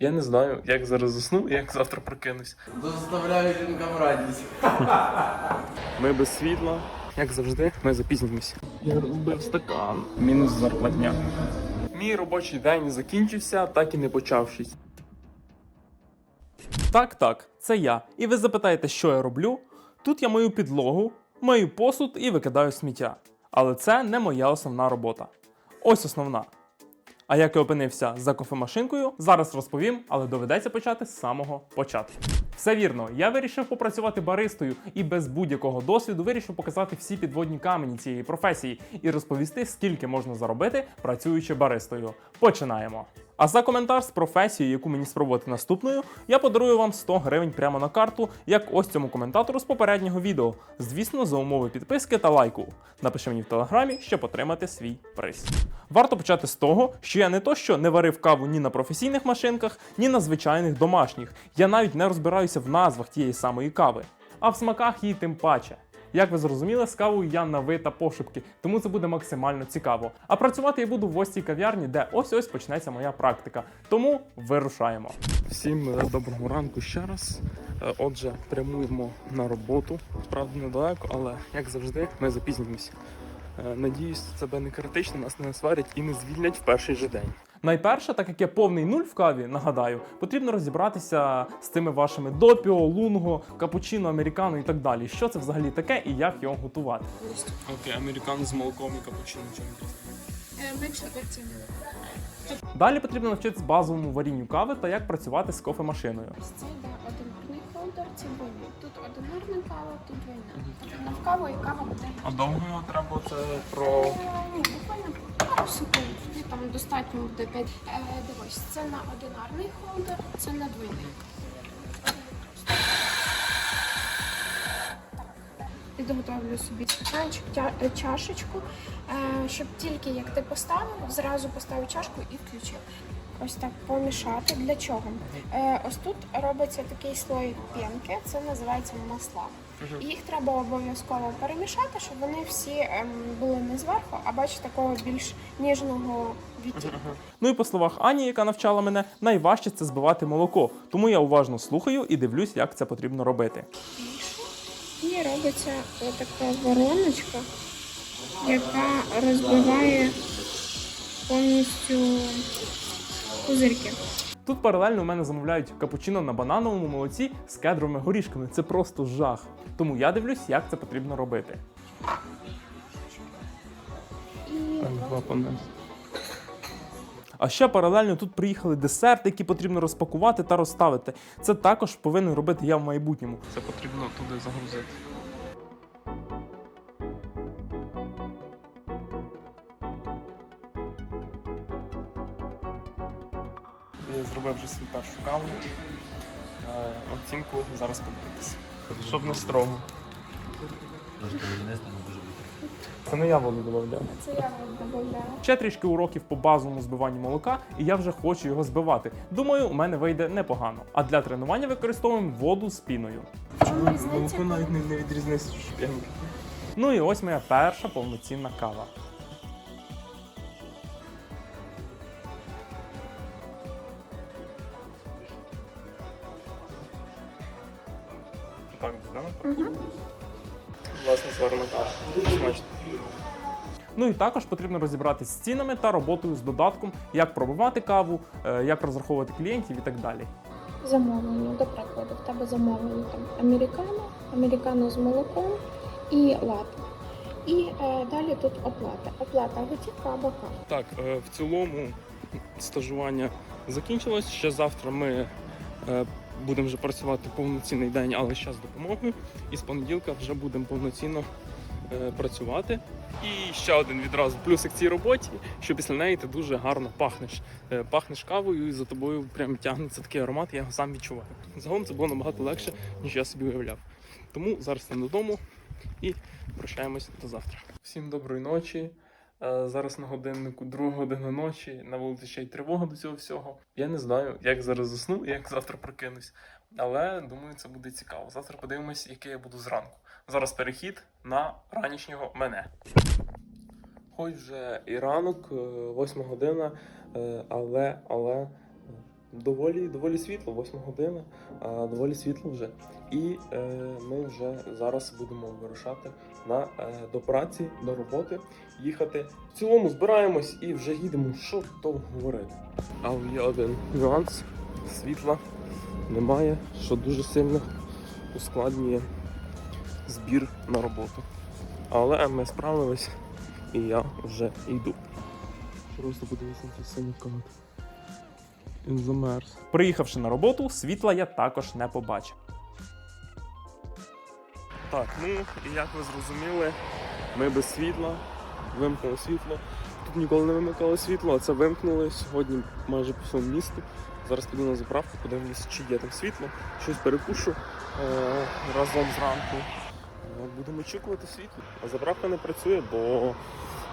Я не знаю, як зараз засну і як завтра прокинусь. Доставляю жінкам радість. Ми без світла, як завжди, ми запізнімося. Я розбив стакан. Мінус зарплатня. Мій робочий день закінчився, так і не почавшись. Так, так, це я. І ви запитаєте, що я роблю? Тут я мою підлогу, мию посуд і викидаю сміття. Але це не моя основна робота. Ось основна. А як я опинився за кофемашинкою, зараз розповім, але доведеться почати з самого початку. Все вірно, я вирішив попрацювати баристою і без будь-якого досвіду вирішив показати всі підводні камені цієї професії і розповісти, скільки можна заробити, працюючи баристою. Починаємо. А за коментар з професією, яку мені спробувати наступною, я подарую вам 100 гривень прямо на карту, як ось цьому коментатору з попереднього відео. Звісно, за умови підписки та лайку. Напиши мені в телеграмі, щоб отримати свій приз. Варто почати з того, що я не то що не варив каву ні на професійних машинках, ні на звичайних домашніх. Я навіть не розбираюся в назвах тієї самої кави, а в смаках її тим паче. Як ви зрозуміли, з кавою я на ви та пошепки, тому це буде максимально цікаво. А працювати я буду в ось цій кав'ярні, де ось ось почнеться моя практика. Тому вирушаємо. Всім е, доброго ранку ще раз. Е, Отже, прямуємо на роботу. Правда, недалеко, але як завжди, ми запізнімося. Е, Надіюсь, це не критично, нас не сварять і не звільнять в перший же день. Найперше, так як я повний нуль в каві, нагадаю, потрібно розібратися з цими вашими допіо, лунго, капучино, американо і так далі. Що це взагалі таке і як його готувати. Окей, американо з молоком і капучино чим Менше. Далі потрібно навчитися базовому варінню кави та як працювати з кофемашиною. Ось це йде одинарний холдер, це двойний. Тут одинарна кава, тут двойна. На в каву і кава буде. А довго його треба це про. Е, Ні, буквально пару секунд. Там достатньо буде 5. Е, дивись, це на одинарний холдер, це на двойний. Підготовлю собі стаканчик, чашечку, е, щоб тільки як ти поставив, зразу поставив чашку і включив. Ось так помішати. Для чого? Е, ось тут робиться такий слой пінки, це називається масла. І їх треба обов'язково перемішати, щоб вони всі ем, були не зверху, а бачите, такого більш ніжного відтінку. Ну і по словах Ані, яка навчала мене, найважче це збивати молоко. Тому я уважно слухаю і дивлюсь, як це потрібно робити. І робиться така вороночка, яка розбиває повністю пузирки. Тут паралельно у мене замовляють капучино на банановому молоці з кедровими горішками. Це просто жах. Тому я дивлюсь, як це потрібно робити. А ще паралельно тут приїхали десерти, які потрібно розпакувати та розставити. Це також повинен робити я в майбутньому. Це потрібно туди загрузити. Я зробив вже свою першу каву. Е, Оцінку зараз подивитися. Щоб не строго. Це не я воду додавав. це я додаю. Ще трішки уроків по базовому збиванню молока, і я вже хочу його збивати. Думаю, у мене вийде непогано. А для тренування використовуємо воду з піною. Чому? Молоко навіть не, відрізниться шпінки. Ну і ось моя перша повноцінна кава. Власне, кава. Смачно. Ну і також потрібно розібратися з цінами та роботою з додатком, як пробивати каву, е, як розраховувати клієнтів і так далі. Замовлення, до прикладу, в тебе замовлення там американо, американо з молоком і лати. І е, далі тут оплата. Оплата готівка або карта. Так, е, в цілому стажування закінчилось. Ще завтра ми е, будемо вже працювати повноцінний день, але ще з допомогою. І з понеділка вже будемо повноцінно е, працювати. І ще один відразу плюсик цій роботі, що після неї ти дуже гарно пахнеш. Е, Пахнеш кавою і за тобою прям тягнеться такий аромат, я його сам відчуваю. Загалом це було набагато легше, ніж я собі уявляв. Тому зараз йдемо додому і прощаємось до завтра. Всім доброї ночі. Зараз на годиннику друга година ночі, на вулиці ще й тривога до цього всього. Я не знаю, як зараз засну і як завтра прокинусь. Але думаю, це буде цікаво. Завтра подивимось, який я буду зранку. Зараз перехід на ранішнього мене. Хоч вже і ранок, е, восьма година, е, але, але доволі, доволі світло, 8 година, а доволі світло вже. І е, ми вже зараз будемо вирушати на, е, до праці, до роботи, їхати. В цілому збираємось і вже їдемо. Що то говорити. Але є один нюанс: світла немає, що дуже сильно ускладнює збір на роботу. Але ми справились, і я вже йду. Просто подивіться синій комат. Він замерз. Приїхавши на роботу, світла я також не побачив. Так, ну і як ви зрозуміли, ми без світла, вимкнули світло. Тут ніколи не вимикали світло, а це вимкнули сьогодні майже по всьому місту. Зараз піду на заправку, подивлюся, чи є там світло, щось перекушу е- разом зранку. Е, Будемо очікувати світло. А заправка не працює, бо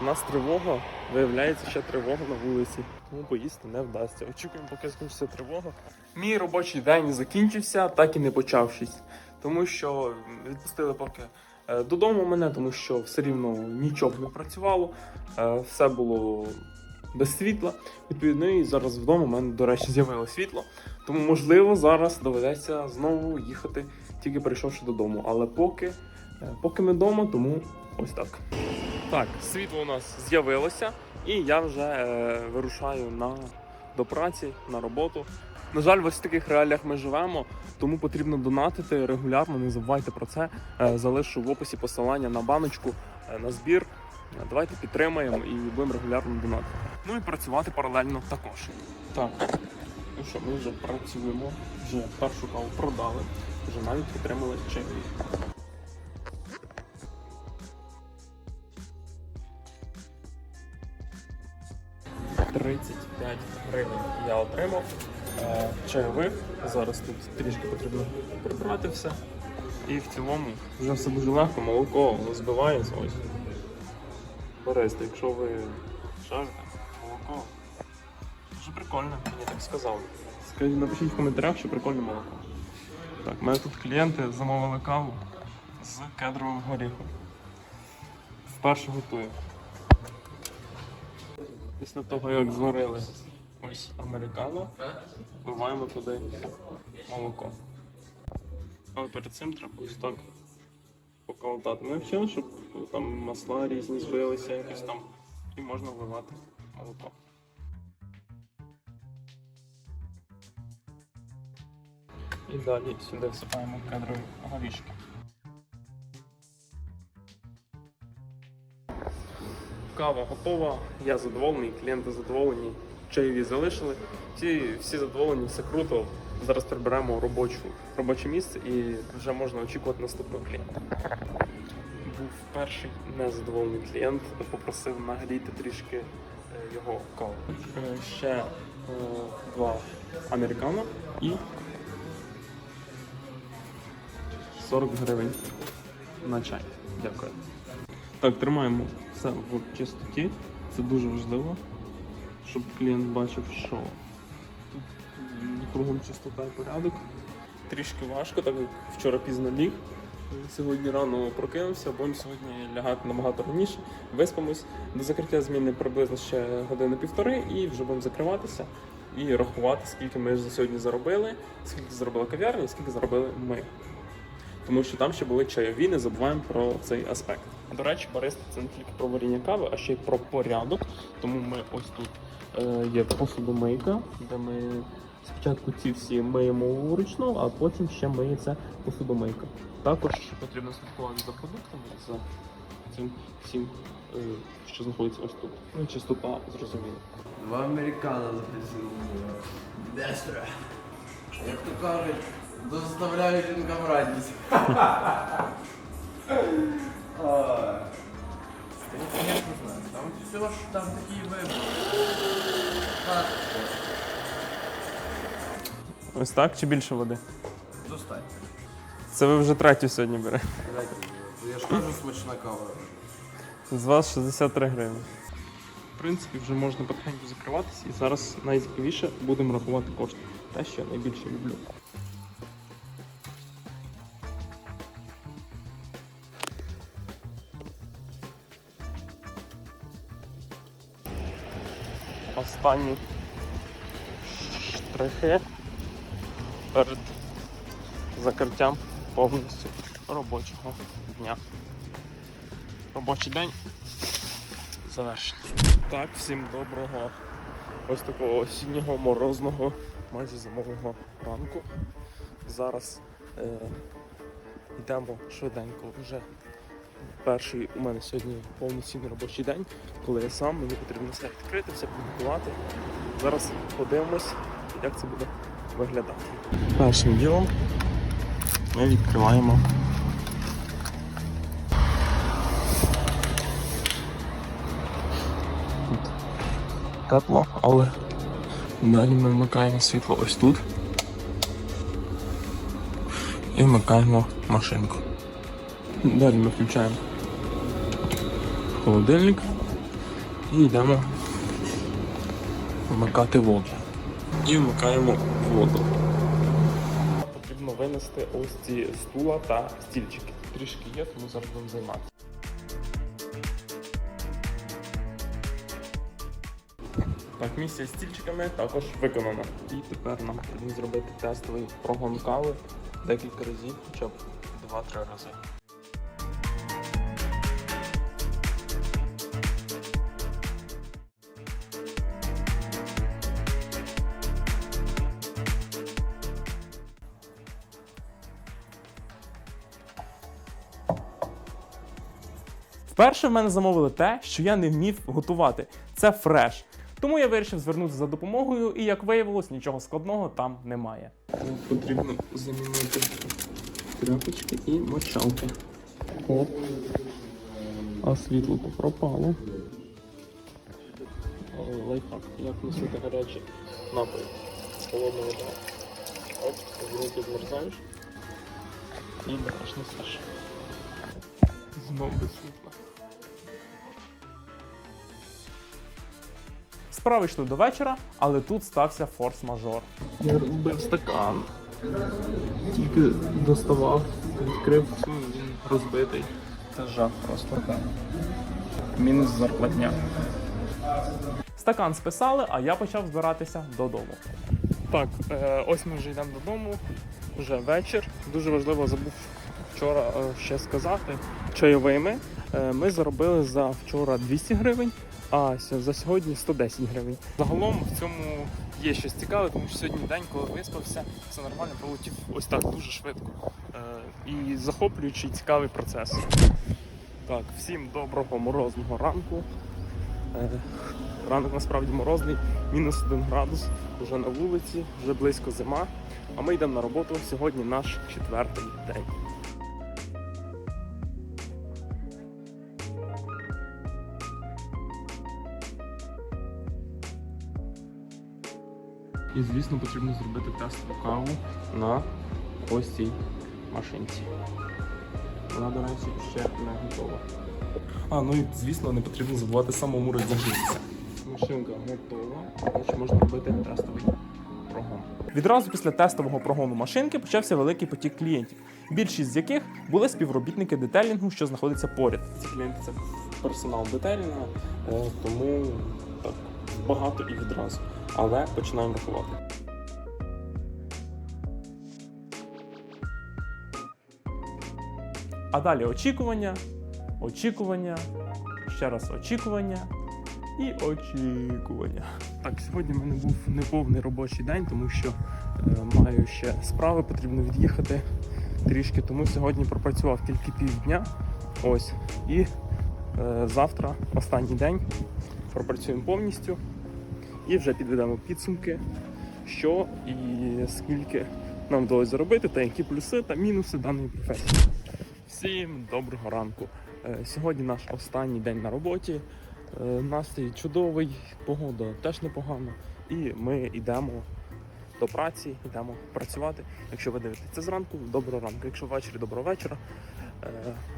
у нас тривога, виявляється, ще тривога на вулиці. Тому поїсти не вдасться. Очікуємо, поки закінчиться тривога. Мій робочий день закінчився, так і не почавшись тому що відпустили поки е, додому мене, тому що все рівно нічого не працювало, е, все було без світла. Відповідно, і зараз вдома у мене, до речі, з'явилося світло. Тому, можливо, зараз доведеться знову їхати, тільки прийшовши додому. Але поки, е, поки ми вдома, тому ось так. Так, світло у нас з'явилося, і я вже е, вирушаю на, до праці, на роботу. На жаль, в ось таких реаліях ми живемо, тому потрібно донатити регулярно. Не забувайте про це. Е, Залишу в описі посилання на баночку е, на збір. Е, Давайте підтримаємо і будемо регулярно донатити. Ну і працювати паралельно також. Так, ну що, ми вже працюємо, вже першу каву продали, вже навіть підтримали чек. Отримав е, чайових. Зараз тут трішки потрібно прибрати все. І в цілому вже все дуже легко, молоко збивається ось. Березте, якщо ви шарите, молоко. Дуже прикольно, мені так сказали. Скажіть, напишіть в коментарях, що прикольне молоко. Так, мене тут клієнти замовили каву з кедровим горіхом. Вперше готую. Після того, як зварили ось американо, вливаємо туди молоко. Але перед цим треба ось так поколотати. Не все, щоб там масла різні збилися, якісь там, і можна вливати молоко. І далі сюди всипаємо кедрові горішки. Кава готова, я задоволений, клієнти задоволені, чайові залишили. Всі, всі задоволені, все круто. Зараз приберемо робочу, робоче місце і вже можна очікувати наступного клієнта. Був перший незадоволений клієнт, попросив нагріти трішки е, його каву. Е, Ще е, два американо і 40 гривень на чай. Дякую. Так, тримаємо все в чистоті. Це дуже важливо, щоб клієнт бачив, що тут кругом чистота і порядок. Трішки важко, так як вчора пізно ліг. Сьогодні рано прокинувся, будемо сьогодні лягати набагато раніше. Виспимось. До закриття зміни приблизно ще години півтори і вже будемо закриватися і рахувати, скільки ми за сьогодні заробили, скільки заробила кав'ярня скільки заробили ми тому що там ще були чайові, не забуваємо про цей аспект. До речі, бариста це не тільки про варіння кави, а ще й про порядок. Тому ми ось тут є посудомийка, де ми спочатку ці всі миємо вручну, а потім ще миється посудомийка. Також потрібно слідкувати за продуктами, за цим всім, е, що знаходиться ось тут. Ну, і чистота зрозуміло. Два американо запросили. Дестро. Як то кажуть, доставляю жінкам радість. Ой. Там все ж там такі вибори. Ось так чи більше води? Достань. Це ви вже третю сьогодні берете. Я ж кажу смачна кава. З вас 63 гривні. В принципі, вже можна потихеньку закриватися, і зараз найцікавіше будемо рахувати кошти. Те, що я найбільше люблю. Останні штрихи перед закриттям повністю робочого дня. Робочий день завершений. Так, всім доброго ось такого осіннього морозного, майже зимового ранку. Зараз е, йдемо швиденько вже. Перший у мене сьогодні повноцінний робочий день, коли я сам, мені потрібно все відкрити, все підготувати. Зараз подивимось, як це буде виглядати. Першим ділом ми відкриваємо. Тепло, але далі ми вмикаємо світло ось тут. І вмикаємо машинку. Далі ми включаємо холодильник і йдемо вмикати воду. І вмикаємо воду. Потрібно винести ось ці стула та стільчики. Трішки є, тому зараз будемо займатися. Так, місія з стільчиками також виконана. І тепер нам потрібно зробити тестовий прогон кави декілька разів, хоча б 2-3 рази. Вперше в мене замовили те, що я не вмів готувати. Це фреш. Тому я вирішив звернутися за допомогою, і як виявилось, нічого складного там немає. Нам потрібно замінити тряпочки і мочалки. Оп. А світло то пропало. Лайфхак, як носити гарячі напої з води. Оп, звуки змерзаєш і береш несеш. Знов без світла. Справи йшли до вечора, але тут стався форс-мажор. Я розбив стакан. Тільки доставав, відкрив, він розбитий. Це жах просто. Мінус зарплатня. Стакан списали, а я почав збиратися додому. Так, е, ось ми вже йдемо додому. Вже вечір. Дуже важливо забув вчора е, ще сказати. Чайовими е, ми заробили за вчора 200 гривень, а за сьогодні 110 гривень. Загалом в цьому є щось цікаве, тому що сьогодні день, коли виспався, все нормально пролетів ось так дуже швидко. Е, І захоплюючий цікавий процес. Так, всім доброго морозного ранку. Е, Ранок насправді морозний, мінус один градус, вже на вулиці, вже близько зима. А ми йдемо на роботу. Сьогодні наш четвертий день. І звісно потрібно зробити тестову каву на ось цій машинці. Вона, до речі, ще не готова. А, ну і звісно, не потрібно забувати самому роздягнутися. Машинка готова, значить можна робити тестовий прогон. Відразу після тестового прогону машинки почався великий потік клієнтів, більшість з яких були співробітники детелінгу, що знаходиться поряд. Ці клієнти це персонал детелінга, е, тому так багато і відразу. Але починаємо рахувати. А далі очікування, очікування, ще раз очікування і очікування. Так, сьогодні в мене був неповний робочий день, тому що е, маю ще справи, потрібно від'їхати трішки, тому сьогодні пропрацював тільки півдня. Ось. І е, завтра, останній день, пропрацюємо повністю і вже підведемо підсумки, що і скільки нам вдалося заробити, та які плюси та мінуси даної професії. Всім доброго ранку. Е, Сьогодні наш останній день на роботі. Е, Настрій чудовий, погода теж непогана. І ми йдемо до праці, йдемо працювати. Якщо ви дивитеся зранку, доброго ранку. Якщо ввечері, доброго вечора. Е,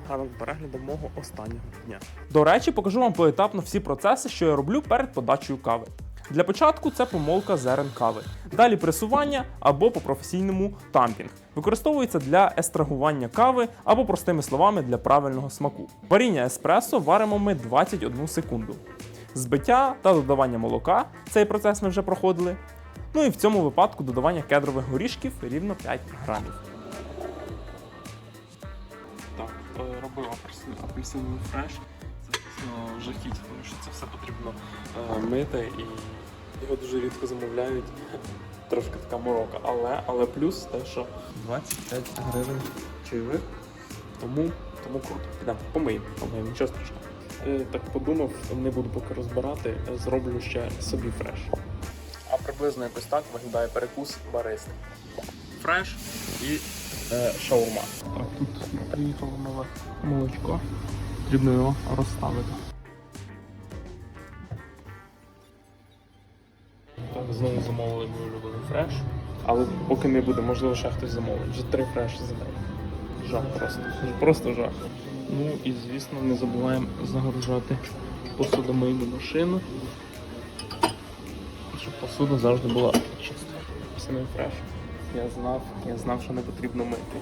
Гарного перегляду мого останнього дня. До речі, покажу вам поетапно всі процеси, що я роблю перед подачею кави. Для початку це помолка зерен кави. Далі пресування або по-професійному тампінг. Використовується для естрагування кави або, простими словами, для правильного смаку. Варіння еспресо варимо ми 21 секунду. Збиття та додавання молока цей процес ми вже проходили. Ну і в цьому випадку додавання кедрових горішків рівно 5 грамів. Так, е, робив апельсин, апельсиновий фреш. Дійсно жахіття, тому що це все потрібно е, мити і його дуже рідко замовляють. Трошки така морока. Але, але плюс те, що 25 гривень чайових. Тому, тому круто. Підемо, помиємо, помиємо, нічого страшного. Е, так подумав, не буду поки розбирати, зроблю ще собі фреш. А приблизно якось так виглядає перекус баристи. Фреш і е, шаурма. Так, тут приїхало нове молочко. Потрібно його розставити. Так, знову замовили мій улюблений фреш. Але поки не буде, можливо, ще хтось замовить. Вже три фреші за день. Жах просто. Просто жах. Ну і звісно, не забуваємо загружати посудомийну машину. Щоб посуда завжди була чиста. Самий фреш. Я знав, я знав, що не потрібно мити.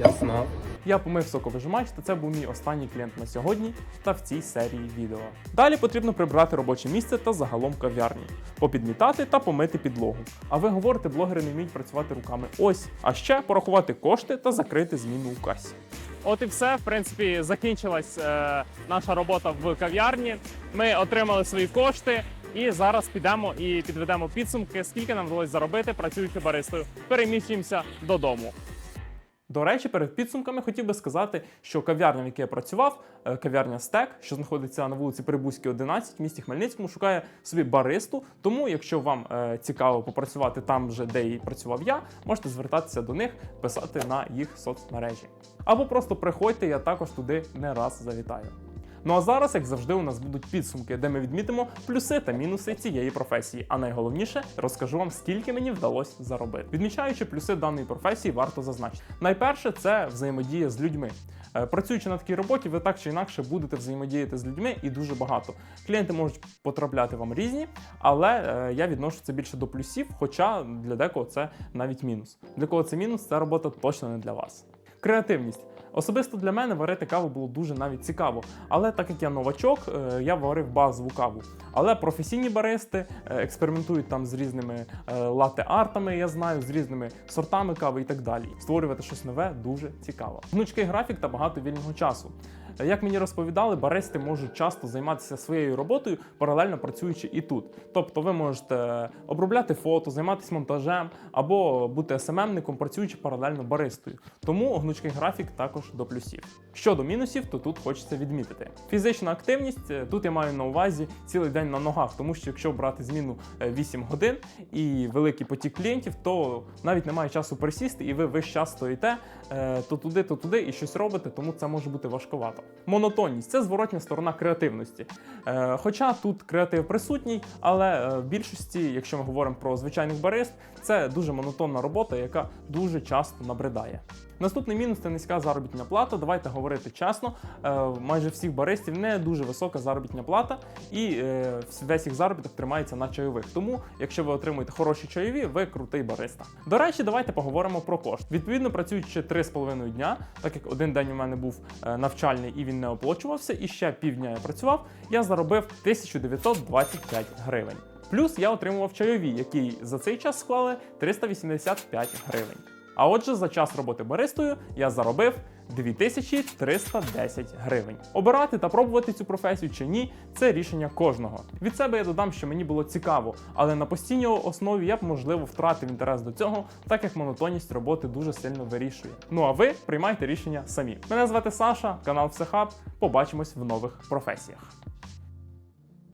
Я знав. Я помив соковижимач, та це був мій останній клієнт на сьогодні та в цій серії відео. Далі потрібно прибрати робоче місце та загалом кав'ярні, попідмітати та помити підлогу. А ви говорите, блогери не вміють працювати руками. Ось, а ще порахувати кошти та закрити зміну у касі. От і все. В принципі, закінчилась е, наша робота в кав'ярні. Ми отримали свої кошти. І зараз підемо і підведемо підсумки, скільки нам вдалося заробити, працюючи баристою. Переміщуємося додому. До речі, перед підсумками хотів би сказати, що кав'ярня, в якій я працював, е, кав'ярня Стек, що знаходиться на вулиці Прибузькій, 11, в місті Хмельницькому, шукає собі баристу. Тому, якщо вам е, цікаво попрацювати там, же, де і працював я, можете звертатися до них, писати на їх соцмережі. Або просто приходьте, я також туди не раз завітаю. Ну а зараз, як завжди, у нас будуть підсумки, де ми відмітимо плюси та мінуси цієї професії. А найголовніше розкажу вам, скільки мені вдалося заробити. Відмічаючи плюси даної професії, варто зазначити. Найперше це взаємодія з людьми. Е, Працюючи на такій роботі, ви так чи інакше будете взаємодіяти з людьми і дуже багато. Клієнти можуть потрапляти вам різні, але е, я відношу це більше до плюсів, хоча для декого це навіть мінус. Для кого це мінус, ця робота точно не для вас. Креативність. Особисто для мене варити каву було дуже навіть цікаво. Але так як я новачок, е, я варив базову каву. Але професійні баристи е, експериментують там з різними е, латте-артами, я знаю, з різними сортами кави і так далі. Створювати щось нове дуже цікаво. Гнучкий графік та багато вільного часу. Е, Як мені розповідали, баристи можуть часто займатися своєю роботою, паралельно працюючи і тут. Тобто ви можете обробляти фото, займатися монтажем або бути СММником, працюючи паралельно баристою. Тому гнучкий графік також до плюсів. Щодо мінусів, то тут хочеться відмітити. Фізична активність е, тут я маю на увазі цілий день на ногах, тому що якщо брати зміну е, 8 годин і великий потік клієнтів, то навіть немає часу присісти, і ви весь час стоїте е, то туди, то туди і щось робите, тому це може бути важковато. Монотонність це зворотня сторона креативності. Е, Хоча тут креатив присутній, але е, в більшості, якщо ми говоримо про звичайних барист, це дуже монотонна робота, яка дуже часто набридає. Наступний мінус це низька заробітна плата. Давайте говорити чесно. Е, майже всіх баристів не дуже висока заробітна плата, і е, весь їх заробіток тримається на чайових. Тому, якщо ви отримуєте хороші чайові, ви крутий бариста. До речі, давайте поговоримо про кошт. Відповідно, працюючи 3,5 дня, так як один день у мене був е, навчальний і він не оплачувався, і ще півдня я працював, я заробив 1925 гривень. Плюс я отримував чайові, які за цей час склали 385 гривень. А отже, за час роботи баристою я заробив 2310 гривень. Обирати та пробувати цю професію чи ні, це рішення кожного. Від себе я додам, що мені було цікаво, але на постійній основі я б можливо втратив інтерес до цього, так як монотонність роботи дуже сильно вирішує. Ну а ви приймайте рішення самі. Мене звати Саша, канал Всехаб. Побачимось в нових професіях.